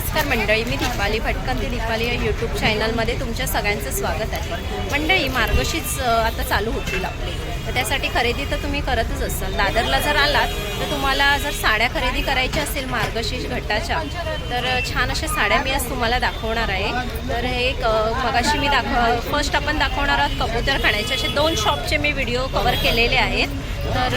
नमस्कार मंडळी मी दीपाली भटकंती ते दीपाली या यूट्यूब चॅनलमध्ये तुमच्या सगळ्यांचं स्वागत आहे. मंडळी मार्गशीच आता चालू होतील आपले. तर त्यासाठी खरेदी तर तुम्ही करतच असाल. दादरला जर आलात तर तुम्हाला जर साड्या खरेदी करायच्या असतील मार्गशीर्ष घटाच्या तर छान अशा साड्या मी आज तुम्हाला दाखवणार आहे. तर हे मगाशी मी दाखव फर्स्ट आपण दाखवणार आहोत कबूतर खाण्याचे. असे दोन शॉपचे मी व्हिडिओ कवर केलेले आहेत. तर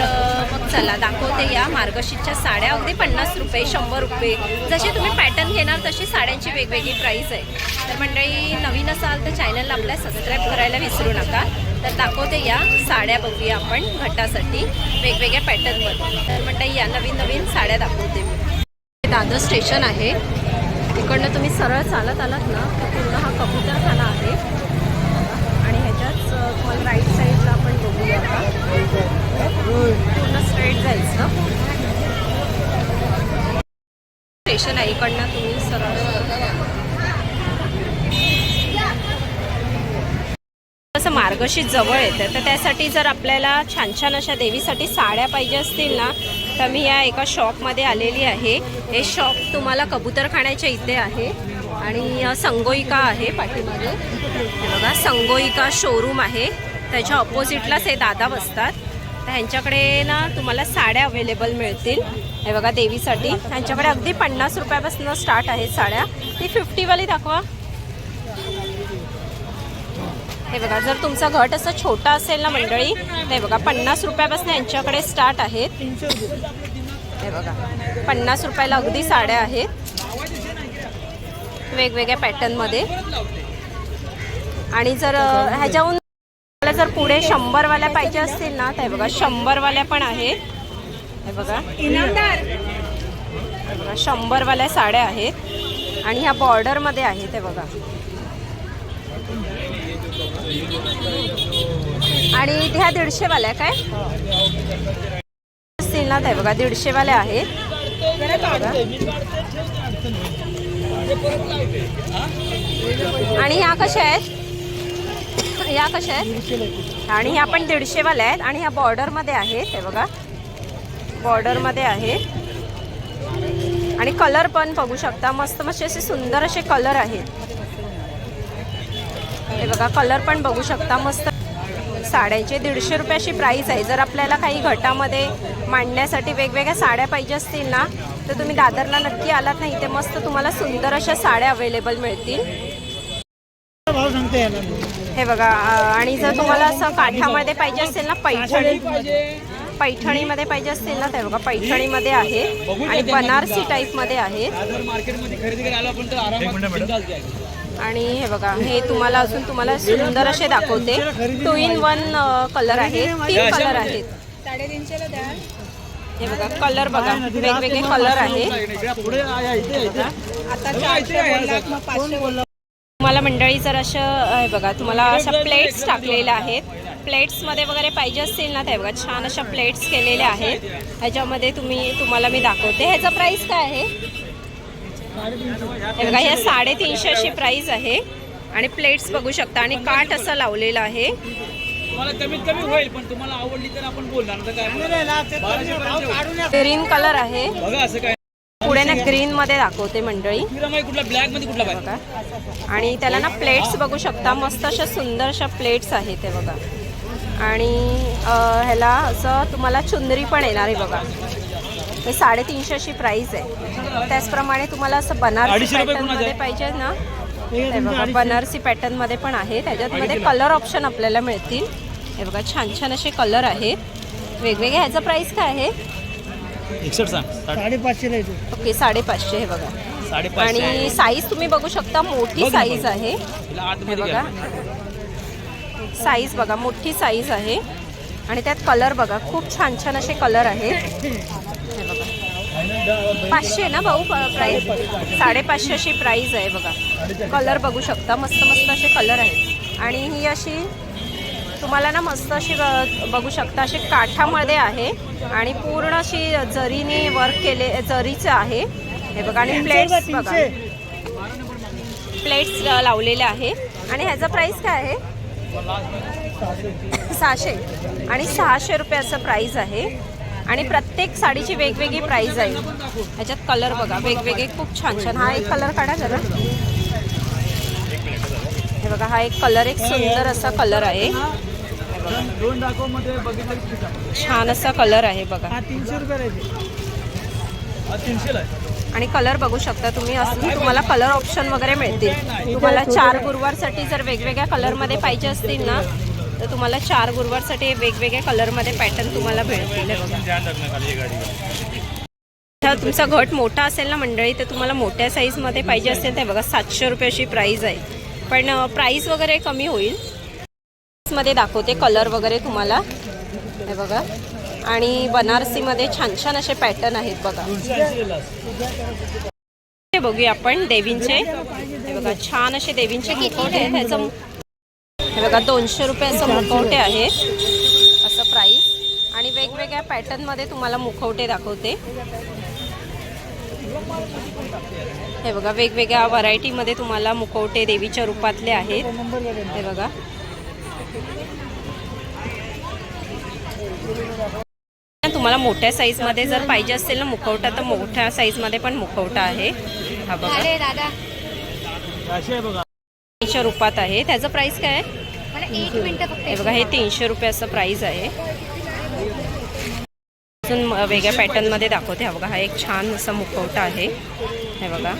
मग चला दाखवते या मार्गशीरच्या साड्या. अगदी पन्नास रुपये शंभर रुपये. जसे तुम्ही पॅटर्न घेणार तशी साड्यांची वेगवेगळी प्राईस आहे. तर मंडळी नवीन असाल तर चॅनलला आपल्या सबस्क्राईब करायला विसरू नका. तर दाखवते या साड्या बघूया आपण घटासाठी वेगवेगळ्या पॅटर्नवर तर मंडळी या नवीन नवीन साड्या दाखवते मी. दादर स्टेशन आहे. इकडनं तुम्ही सरळ चालत आलात ना तर पूर्ण हा कबूतरखाना आहे. आणि ह्याच्याच तुम्हाला राईट साईड आपण बघूया आता पूर्ण स्ट्रेट जायचं स्टेशन आहे इकडनं तुम्ही सरळ. असं मार्गशीर जवळ येतं. तर त्यासाठी जर आपल्याला छान छान अशा देवीसाठी साड्या पाहिजे असतील ना तर मी या एका शॉपमध्ये आलेली आहे. हे शॉप तुम्हाला कबूतरखान्याच्या इथे आहे. आणि संगोईका आहे पाठीमागे. बघा संगोईका शोरूम आहे. त्याच्या ऑपोजिटलाच हे दादा बसतात. तर ह्यांच्याकडे ना तुम्हाला साड्या अवेलेबल मिळतील. हे बघा देवीसाठी. ह्यांच्याकडे अगदी पन्नास रुपयापासून स्टार्ट आहेत साड्या. ती फिफ्टीवाली दाखवा. हे बघा जर तुमचा घट असं छोटा असेल ना मंडळी ते हे बघा पन्नास रुपयापासून यांच्याकडे स्टार्ट आहेत. हे बघा पन्नास रुपयाला अगदी साड्या आहेत. वेगवेगळ्या पॅटर्नमध्ये आणि जर ह्याच्याहून जर पुढे शंभरवाल्या पाहिजे असतील ना तर हे बघा शंभरवाल्या पण आहेत. हे बघा. हे बघा शंभरवाल्या साड्या आहेत. आणि ह्या बॉर्डरमध्ये आहेत हे बघा. आणि ह्या दीडशेवाल्या काय? असतील आहे बघा दीडशेवाल्या आहेत. आणि ह्या कशा आहेत? ह्या कशा आहेत? आणि ह्या पण दीडशेवाल्या आहेत. आणि ह्या बॉर्डरमध्ये आहेत हे बघा. बॉर्डरमध्ये आहे. आणि कलर पण बघू शकता. मस्त मस्त असे सुंदर असे कलर आहेत. हे बघा कलर पण बघू शकता. मस्त साड्यांचे दीडशे रुपयाची प्राईस आहे. जर आपल्याला काही घटामध्ये मांडण्यासाठी वेगवेगळ्या साड्या पाहिजे असतील ना तर तुम्ही दादरला नक्की आलात नाही ते मस्त तुम्हाला सुंदर अशा साड्या अवेलेबल मिळतील. हे बघा आणि जर तुम्हाला असं काठामध्ये पाहिजे असेल ना पैठणी. पैठणीमध्ये पाहिजे असतील ना ते बघा पैठणीमध्ये आहे आणि बनारसी टाईपमध्ये आहे. आणि हे बघा हे तुम्हाला अजून तुम्हाला सुंदर असे दाखवते. टू इन वन कलर आहे. तीन कलर आहेत. हे बघा कलर बघा. वेगवेगळे कलर आहे? तुम्हाला मंडळी जर अशा हे बघा तुम्हाला अशा प्लेट्स टाकलेल्या आहेत. प्लेट्समध्ये वगैरे पाहिजे असतील ना ते बघा छान अशा प्लेट्स केलेल्या आहेत. ह्याच्यामध्ये तुम्ही तुम्हाला मी दाखवते. ह्याचा प्राईस काय आहे? बघा ह्या साडेतीनशे अशी प्राईस आहे. आणि प्लेट्स बघू शकता. आणि काठ असं लावलेलं आहे. कमीत कमी होईल पण तुम्हाला आवडली तर आपण बोलणार ग्रीन कलर आहे. पुढे ना ग्रीन मध्ये दाखवते मंडळी. ब्लॅकमध्ये कुठला बघा. आणि त्याला ना प्लेट्स बघू शकता. मस्त अशा सुंदर अशा प्लेट्स आहेत ते बघा. आणि ह्याला असं तुम्हाला चुंदरी पण येणार आहे बघा. हे साडेतीनशे अशी प्राईस आहे. त्याचप्रमाणे तुम्हाला असं बनारसी पॅटर्नमध्ये पाहिजे ना. हे बघा बनारसी पॅटर्नमध्ये पण आहे. त्याच्यातमध्ये कलर ऑप्शन आपल्याला मिळतील. हे बघा छान छान असे कलर आहेत. वेगवेगळे ह्याचं प्राईस काय आहे? साडेपाचशे ओके साडेपाचशे हे बघा. आणि साईज तुम्ही बघू शकता मोठी साईज. आहे. हे बघा. साईज बघा मोठी साईज आहे. आणि त्यात कलर बघा खूप छान छान असे कलर आहेत. हे बघा. पाचशे ना भाऊ प्राईस साडेपाचशे अशी प्राईस आहे बघा. कलर बघू शकता मस्त मस्त असे कलर आहेत. आणि ही अशी तुम्हाला ना मस्त अशी बघू शकता अशी काठामध्ये आहे. आणि पूर्ण अशी जरीने वर्क केले जरीचं आहे. हे बघा आणि प्लेट्स बघा. प्लेट्स लावलेल्या आहे. आणि ह्याचा प्राईस काय आहे? सहाशे. आणि सहाशे रुपये असं प्राईस आहे. आणि प्रत्येक साडीची वेगवेगळी प्राइस आहे. ह्याच्यात कलर बघा. वेगवेगळे खूप छान छान. हा एक कलर काढा जरा. हे बघा हा एक कलर एक सुंदर असा कलर आहे. दोन दाखवमध्ये बघितलं छान असा कलर आहे बघा. हा तीनशे रुपये हा आहे. आणि कलर बघू शकता तुम्ही. असं तुम्हाला कलर ऑप्शन वगैरे मिळतील. तुम्हाला चार गुरुवारसाठी जर वेगवेगळ्या कलरमध्ये पाहिजे असतील ना तर तुम्हाला चार गुरुवारसाठी वेगवेगळ्या कलरमध्ये पॅटर्न तुम्हाला मिळतील. बघा. तुमचा घट मोठा असेल ना मंडळी तर तुम्हाला मोठ्या साईजमध्ये पाहिजे असेल तर बघा सातशे रुपये अशी प्राईज आहे. पण प्राईस वगैरे कमी होईल. मध्ये दाखवते कलर वगैरे तुम्हाला. हे बघा. आणि बनारसीमध्ये छान छान असे पॅटर्न आहेत बघा. हे बघूया आपण देवींचे. हे बघा छान असे देवींचे मुखवटे आहेत. ह्याचं हे बघा दोनशे रुपये असं मुखवटे आहेत असं प्राईस आणि वेगवेगळ्या पॅटर्नमध्ये तुम्हाला मुखवटे दाखवते. हे बघा वेगवेगळ्या व्हरायटीमध्ये तुम्हाला मुखवटे देवीच्या रूपातले आहेत. हे बघा. तुम्हाला मोठ्या साईजमध्ये जर पाहिजे असेल ना मुखवटा तर मोठ्या साईजमध्ये पण मुखवटा आहे. हा बघा. असे आहे बघा. च्या रूपात आहे. त्याचं प्राइस काय आहे? हे बघा हे तीनशे रुपये असं प्राइस आहे. अजून म- वेगळ्या पॅटर्नमध्ये दाखवते. हा बघा हा एक छान असा मुखवटा आहे. हे बघा.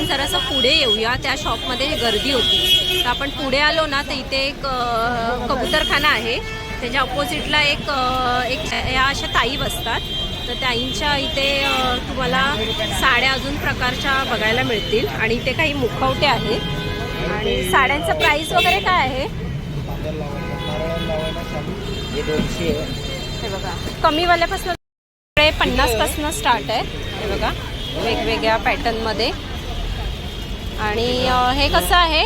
आपण जरासं पुढे येऊया. त्या शॉपमध्ये गर्दी होती. तर आपण पुढे आलो ना तर इथे एक कबूतरखाना आहे. त्याच्या अपोजिटला एक एक या अशा ताई बसतात. तर ताईंच्या इथे तुम्हाला साड्या अजून प्रकारच्या बघायला मिळतील. आणि इथे काही मुखवटे आहेत. आणि साड्यांचं प्राईस वगैरे काय आहे? हे बघा. कमीवाल्यापासून पन्नासपासून स्टार्ट आहे. हे बघा. वेगवेगळ्या पॅटर्नमध्ये आणि हे कसं आहे?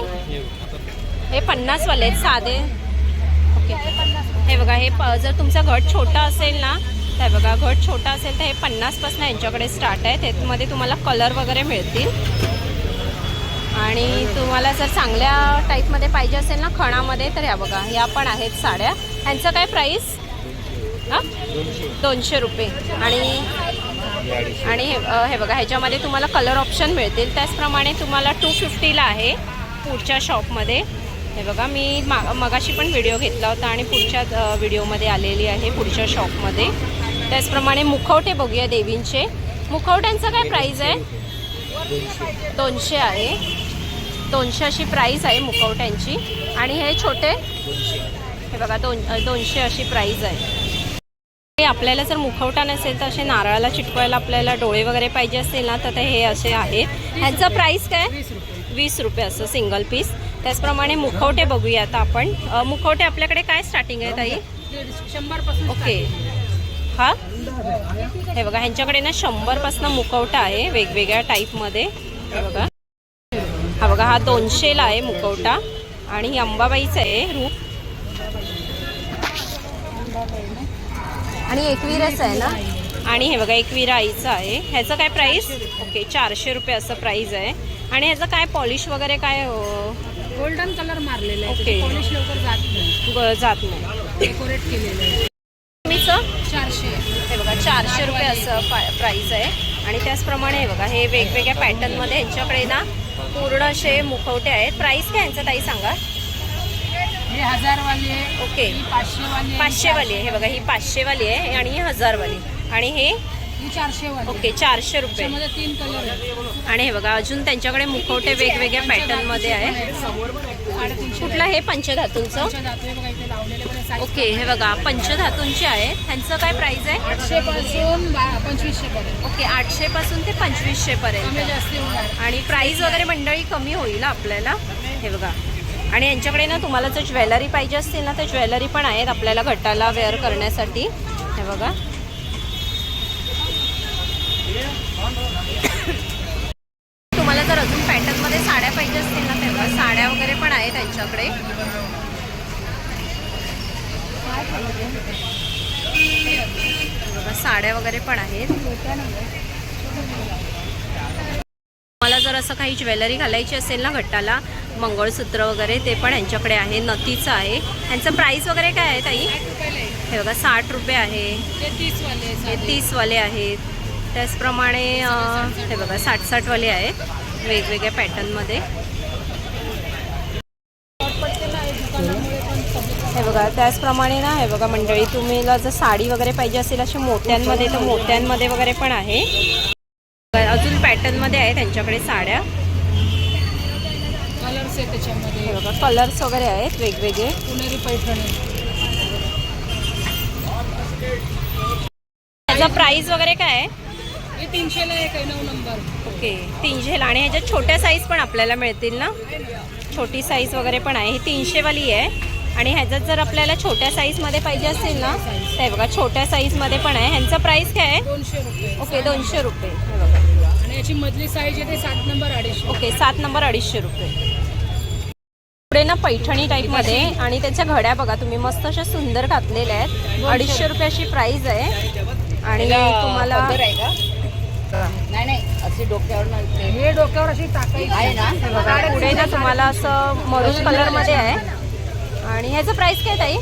हे पन्नासवाले आहेत साधे. ओके. हे बघा हे प जर तुमचा घट छोटा असेल ना तर बघा घट छोटा असेल तर हे पन्नासपासून यांच्याकडे स्टार्ट आहे. त्यामध्ये तुम्हाला कलर वगैरे मिळतील. आणि तुम्हाला जर चांगल्या टाईपमध्ये पाहिजे असेल ना खणामध्ये तर या बघा या पण आहेत साड्या. यांचं काय प्राईस हां? दोनशे रुपये. आणि आणि हे हे बघा ह्याच्यामध्ये तुम्हाला कलर ऑप्शन मिळतील. त्याचप्रमाणे तुम्हाला टू फिफ्टीला आहे पुढच्या शॉपमध्ये हे बघा मी मा मगाशी पण व्हिडिओ घेतला होता आणि पुढच्या व्हिडिओमध्ये आलेली आहे पुढच्या शॉपमध्ये त्याचप्रमाणे मुखवटे बघूया देवींचे. मुखवट्यांचं काय प्राईज आहे? दोनशे आहे. दोनशे अशी प्राईस आहे मुखवट्यांची. आणि हे छोटे? हे बघा दोन दोनशे अशी प्राईज आहे. हे आपल्याला जर मुखवटा नसेल तर असे नारळाला चिटकवायला आपल्याला डोळे वगैरे पाहिजे असतील ना तर ते हे असे आहेत ह्यांचं प्राईस काय? वीस रुपये. असं सिंगल पीस त्याचप्रमाणे मुखवटे बघूया आता आपण मुखवटे आपल्याकडे काय स्टार्टिंग आहे ताई? शंभर ओके. हा? हे बघा ह्यांच्याकडे ना शंभरपासून मुखवटा आहे वेगवेगळ्या टाईपमध्ये हे बघा. हा बघा हा दोनशेला आहे मुखवटा. आणि ही अंबाबाईचं आहे रूप. आणि एकविराचं आहे ना? आणि हे बघा एकविरा आईचं आहे. ह्याचं काय प्राईस ओके चारशे रुपये असं प्राईस आहे. आणि ह्याचं काय पॉलिश वगैरे काय गोल्डन कलर मारलेला ओके. आहे पॉलिश लवकर जात नाही. जात नाही. डेकोरेट केलेलं आहे. चारशे. हे बघा चारशे रुपये असं प्राईस आहे. आणि त्याचप्रमाणे हे बघा हे वेगवेगळ्या पॅटर्नमध्ये यांच्याकडे ना पूर्ण असे मुखवटे आहेत. प्राईस काय यांचं ताई सांगा. हे हजारवाली आहे ओके. ही पाचशेवाली आहे पाचशेवाली आहे. हे बघा ही पाचशेवाली आहे आणि ही हजारवाली. आणि हे ही चारशेवाली ओके चारशे रुपये. तीन कलर आणि हे बघा अजून त्यांच्याकडे मुखवटे वेगवेगळ्या पॅटर्नमध्ये आहे. साडेतीनशे कुठलं हे पंचधातूंचं? पंचधातू आहे बघा इथे लावलेले बघा साईज ओके हे बघा पंचधातूंचे आहेत ह्यांचं काय प्राईस आहे? आठशे पासून पंचवीसशे पर्यंत ओके आठशे पासून ते पंचवीसशे कमी पर्यंत जास्त होणार. आणि प्राईस वगैरे मंडळी कमी होईल आपल्याला. हे बघा. आणि यांच्याकडे ना तुम्हाला जर ज्वेलरी पाहिजे असतील ना तर ज्वेलरी पण आहेत आपल्याला घटाला वेअर करण्यासाठी. हे बघा. तुम्हाला जर अजून पॅटर्नमध्ये साड्या पाहिजे असतील ना तेव्हा साड्या वगैरे पण आहेत त्यांच्याकडे बघा, साड्या वगैरे पण आहेत. मला जर असं काही ज्वेलरी घालायची असेल ना घट्टाला मंगळसूत्र वगैरे ते पण यांच्याकडे आहे नथीचं आहे. ह्यांचं प्राईस वगैरे काय आहे ताई? हे बघा साठ रुपये आहे. हे. तीसवाले आहेत त्याचप्रमाणे हे बघा साठ साठवाले आहेत वेगवेगळ्या पॅटर्नमध्ये हे बघा त्याचप्रमाणे ना हे बघा मंडळी तुम्हाला जर साडी वगैरे पाहिजे असेल अशी मोत्यांमध्ये तर मोत्यांमध्ये वगैरे पण आहे. अजून पॅटर्नमध्ये आहे त्यांच्याकडे साड्या. कलर्स आहे त्याच्यामध्ये. बघा कलर्स वगैरे आहेत वेगवेगळे. पुणेरी पैठणी. त्याचा प्राईस वगैरे काय आहे? हे तीनशेला आहे काही नऊ नंबर. ओके तीनशे आणि ह्याच्यात छोट्या साईज पण आपल्याला मिळतील ना? छोटी साईज वगैरे पण आहे. ही तीनशेवाली आहे. आणि ह्याच्यात जर आपल्याला छोट्या साईजमध्ये पाहिजे असेल ना हे बघा छोट्या साईजमध्ये पण आहे. ह्यांचा प्राईस काय आहे? दोनशे रुपये. ओके दोनशे रुपये. हे बघा. आणि याची मधली साईज आहे ते सात नंबर अडीचशे. ओके सात नंबर अडीचशे रुपये. पुढे ना पैठणी टाईपमध्ये आणि त्याच्या घड्या बघा तुम्ही मस्त अशा सुंदर घातलेल्या आहेत. अडीचशे रुपयाची प्राईस आहे. आणि तुम्हाला नाही नाही अशी डोक्यावर नसते हे डोक्यावर अशी टाकायची आहे ना? हे बघा. पुढे ना तुम्हाला असं मरून कलरमध्ये आहे. आणि ह्याचं प्राईस काय ताई?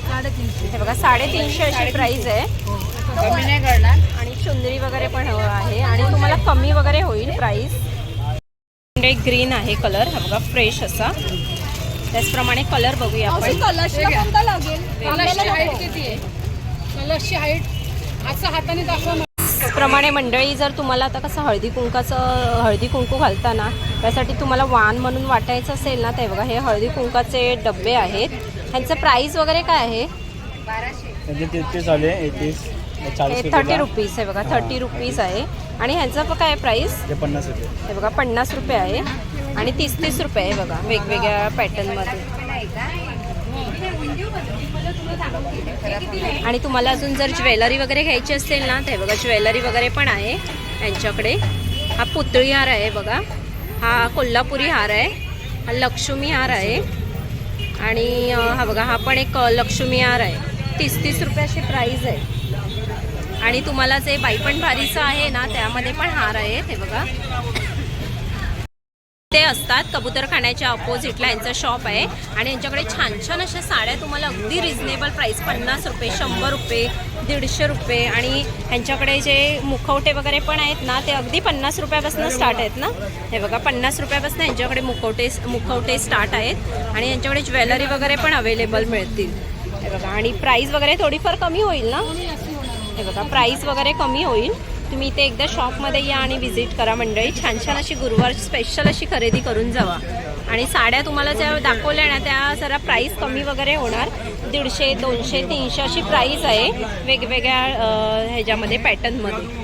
हे बघा साडेतीनशे अशी प्राईस आहे. कमी नाही करणार. आणि चुंदरी वगैरे पण हवं आहे. आणि तुम्हाला कमी वगैरे होईल प्राईस एक ग्रीन आहे कलर हा बघा फ्रेश असा. त्याचप्रमाणे कलर बघूया आपण. हाईट किती आहे? हाईट असं हाताने दाखवा. त्याचप्रमाणे मंडळी जर तुम्हाला आता कसं हळदी कुंकाचं हळदी कुंकू घालताना त्यासाठी तुम्हाला वाण म्हणून वाटायचं असेल ना ते बघा हे हळदी कुंकाचे डबे आहेत. ह्यांचं प्राईस वगैरे काय आहे? हे थर्टी रुपीज आहे बघा थर्टी रुपीज आहे. आणि ह्यांचं पण काय प्राईस पन्नास रुपये. हे बघा पन्नास रुपये आहे. आणि तीस तीस रुपये आहे बघा वेगवेगळ्या पॅटर्नमध्ये आणि तुम्हाला अजून जर ज्वेलरी वगैरे घ्यायची असेल ना ते बघा ज्वेलरी वगैरे पण आहे यांच्याकडे. हा पुतळी हार आहे बघा. हा कोल्हापुरी हार आहे. हा लक्ष्मी हार आहे. आणि हा बघा हा पण एक लक्ष्मी हार आहे. तीस तीस रुपयाची प्राईज आहे. आणि तुम्हाला जे बाईपण भारीचं आहे ना त्यामध्ये पण हार आहेत ते बघा. ते असतात. कबूतरखान्याच्या अपोजिटला यांचं शॉप आहे. आणि यांच्याकडे छान छान अशा साड्या तुम्हाला अगदी रिझनेबल प्राईस पन्नास रुपये शंभर रुपये दीडशे रुपये. आणि ह्यांच्याकडे जे मुखवटे वगैरे पण आहेत ना ते अगदी पन्नास रुपयापासून स्टार्ट आहेत ना. हे बघा पन्नास रुपयापासून यांच्याकडे मुखवटे मुखवटे स्टार्ट आहेत. आणि यांच्याकडे ज्वेलरी वगैरे पण अवेलेबल मिळतील. हे बघा आणि प्राईस वगैरे थोडीफार कमी होईल ना? हे बघा प्राईस वगैरे कमी होईल. तुम्ही इथे एकदा शॉपमध्ये या आणि व्हिजिट करा मंडळी. छान छान अशी गुरुवार स्पेशल अशी खरेदी करून जावा. आणि साड्या तुम्हाला ज्या दाखवल्या ना त्या जरा प्राईस कमी वगैरे होणार. दीडशे दोनशे तीनशे अशी प्राईस आहे. वेगवेगळ्या ह्याच्यामध्ये पॅटर्नमध्ये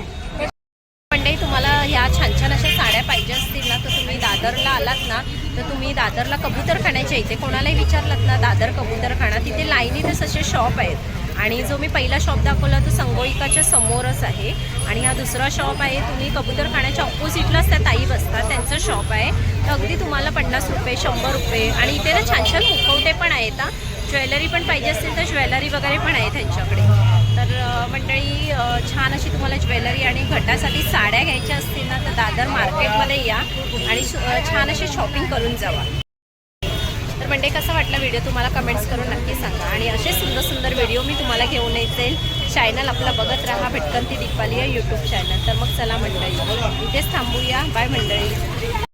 मंडळी तुम्हाला ह्या छान छान अशा साड्या पाहिजे असतील ना तर तुम्ही दादरला आलात ना तर तुम्ही दादरला कबूतरखान्याच्या इथे कोणालाही विचारलात ना दादर कबूतरखाना तिथे लाईनीतच असे शॉप आहेत. आणि जो मी पहिला शॉप दाखवला तो संगोळिकाच्या समोरच आहे. आणि हा दुसरा शॉप आहे तुम्ही कबूतरखान्याच्या ऑपोजिटलाच त्या ताई बसतात. त्यांचं शॉप आहे. तर अगदी तुम्हाला पन्नास रुपये शंभर रुपये आणि इथे ना छान छान मुखवटे पण आहेत हा. ज्वेलरी पण पाहिजे असेल तर ज्वेलरी वगैरे पण आहे त्यांच्याकडे. तर मंडळी छान अशी तुम्हाला ज्वेलरी आणि घटासाठी साड्या घ्यायच्या असतील ना तर दादर मार्केटमध्ये या आणि छान अशी शॉपिंग करून जावा. तर म्हणजे कसा वाटला व्हिडिओ तुम्हाला कमेंट्स करून नक्की सांगा. आणि असे सुंदर सुंदर व्हिडिओ मी तुम्हाला घेऊन येईल चॅनल आपला बघत राहा भटकंती दीपाली या यूट्यूब चॅनल तर मग चला मंडळी इथेच थांबूया. बाय मंडळी.